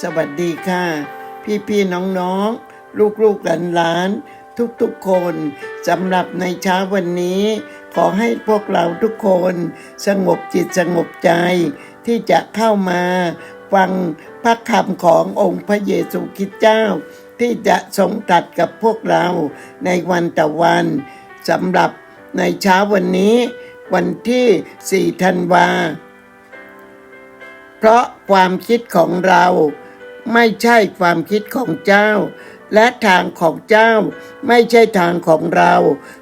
สวัสดีค่ะ พี่ๆน้องๆ ลูกลูกหลานหลานทุกๆคนสำหรับในเช้าวันนี้ ขอให้พวกเราทุกคนสงบจิตสงบใจ ที่จะเข้ามาฟังพระคำขององค์พระเยซูคริสต์เจ้า ที่จะทรงตัดกับพวกเราในวันต่อวันสำหรับในเช้าวันนี้ วันที่ 4 ธันวา เพราะความคิดของเรา ไม่ใช่ความคิดของเจ้า และทางของเจ้าไม่ใช่ทางของเรา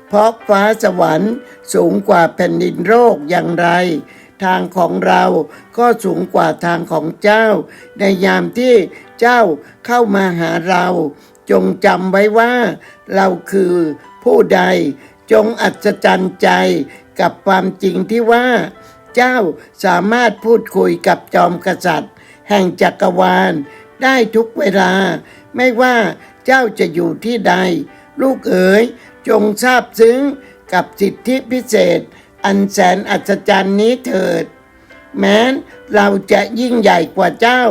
เพราะฟ้าสวรรค์สูงกว่าแผ่นดินโลกอย่างไร ทางของเราก็สูงกว่าทางของเจ้า ในยามที่เจ้าเข้ามาหาเรา จงจำไว้ว่า เราคือผู้ใด จงอัศจรรย์ใจกับความจริงที่ว่า เจ้าสามารถพูดคุยกับจอมกษัตริย์ แห่งจักรวาล ได้ทุกเวลา ไม่ว่าเจ้าจะอยู่ที่ใด ลูกเอ๋ยจงทราบซึ้งกับสิทธิพิเศษ อันแสนอัศจรรย์นี้เถิด แม้นเราจะยิ่งใหญ่กว่าเจ้า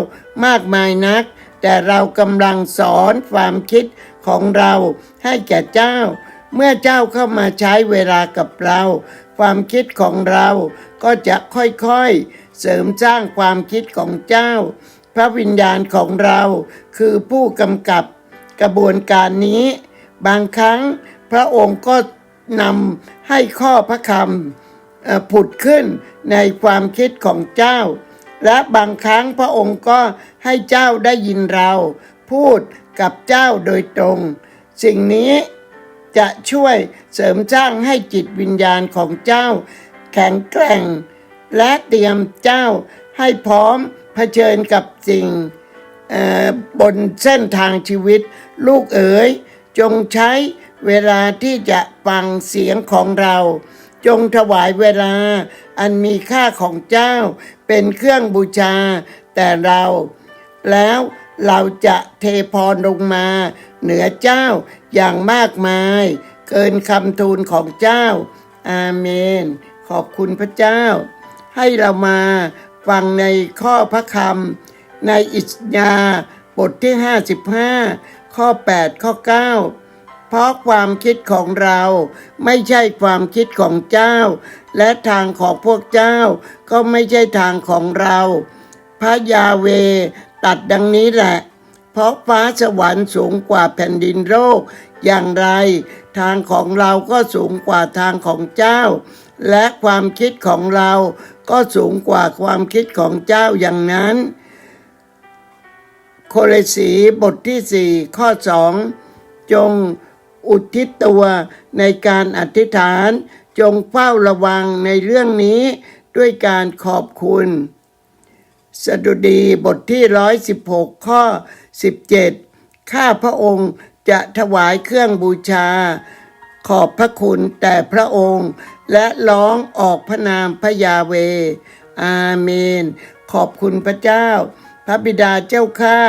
มากมายนัก แต่เรากำลังสอนความคิดของเราให้แก่เจ้า เมื่อเจ้าเข้ามาใช้เวลากับเรา ความคิดของเราก็จะค่อยๆ เสริมสร้างความคิดของเจ้า พระวิญญาณของเราคือผู้กำกับกระบวนการนี้ บางครั้งพระองค์ก็นำให้ข้อพระคำผุดขึ้นในความคิดของเจ้า และบางครั้งพระองค์ก็ให้เจ้าได้ยินเรา พูดกับเจ้าโดยตรง สิ่งนี้จะช่วยเสริมสร้างให้จิตวิญญาณของเจ้า แข็งแกร่ง และเตรียมเจ้าให้พร้อม ผชิญกับสิ่งบนเส้นทางชีวิต ลูกเอ๋ย จงใช้เวลาที่จะฟังเสียงของเรา จงถวายเวลา อันมีค่าของเจ้าเป็นเครื่องบูชา แต่เรา แล้วเราจะเทพรลงมา เหนือเจ้าอย่างมากมาย เกินคำทูลของเจ้า อาเมน ขอบคุณพระเจ้า ให้เรามา ฟังในข้อพระคำในอิสยาบทที่ 55 ข้อ 8 ข้อ 9 เพราะความคิดของเราไม่ใช่ความคิดของเจ้า และทางของพวกเจ้าก็ไม่ใช่ทางของเรา พระยาเวตัดดังนี้แหละ เพราะฟ้าสวรรค์สูงกว่าแผ่นดินโลก อย่างไร ทางของเราก็สูงกว่าทางของเจ้า และความคิดของเราก็สูงกว่าความคิดของเจ้าอย่างนั้น โคเลสีบทที่สี่ข้อสองจงอุทิศตัวในการอธิษฐาน จงเฝ้าระวังในเรื่องนี้ด้วยการขอบคุณ สดุดีบทที่ 116 ข้อ 17 ข้าพระองค์ จะถวายเครื่องบูชา ขอบพระคุณแต่พระองค์ และร้องออกพระนามพระยาเว อาเมน ขอบคุณพระเจ้า พระบิดาเจ้าข้า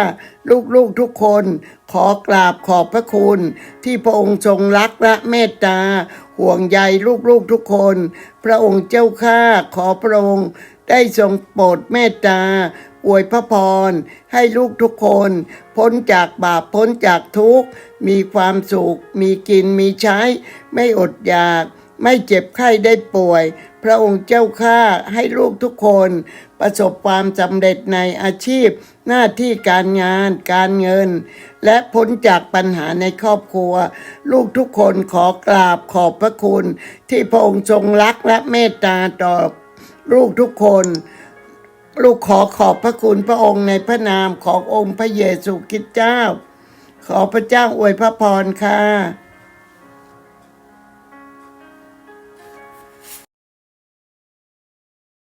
ลูกๆทุกคนขอกราบขอบพระคุณ ที่พระองค์ทรงรักและเมตตา ห่วงใยลูกๆทุกคน พระองค์เจ้าข้าขอพระองค์ได้ทรงโปรดเมตตา อวยพระพร ให้ลูกทุกคน พ้นจากบาปพ้นจากทุกข์ มีความสุข มีกินมีใช้ ไม่อดอยาก ไม่เจ็บไข้ได้ป่วย พระองค์เจ้าข้าให้ลูกทุกคน ประสบความสำเร็จในอาชีพ หน้าที่การงานการเงิน และพ้นจากปัญหาในครอบครัว ลูกทุกคนขอกราบขอบพระคุณ ที่พระองค์ทรงรักและเมตตาต่อลูกทุกคน ลูกขอขอบพระคุณพระองค์ในพระนามขององค์พระเยซูคริสต์เจ้า ขอพระเจ้าอวยพระพรค่ะ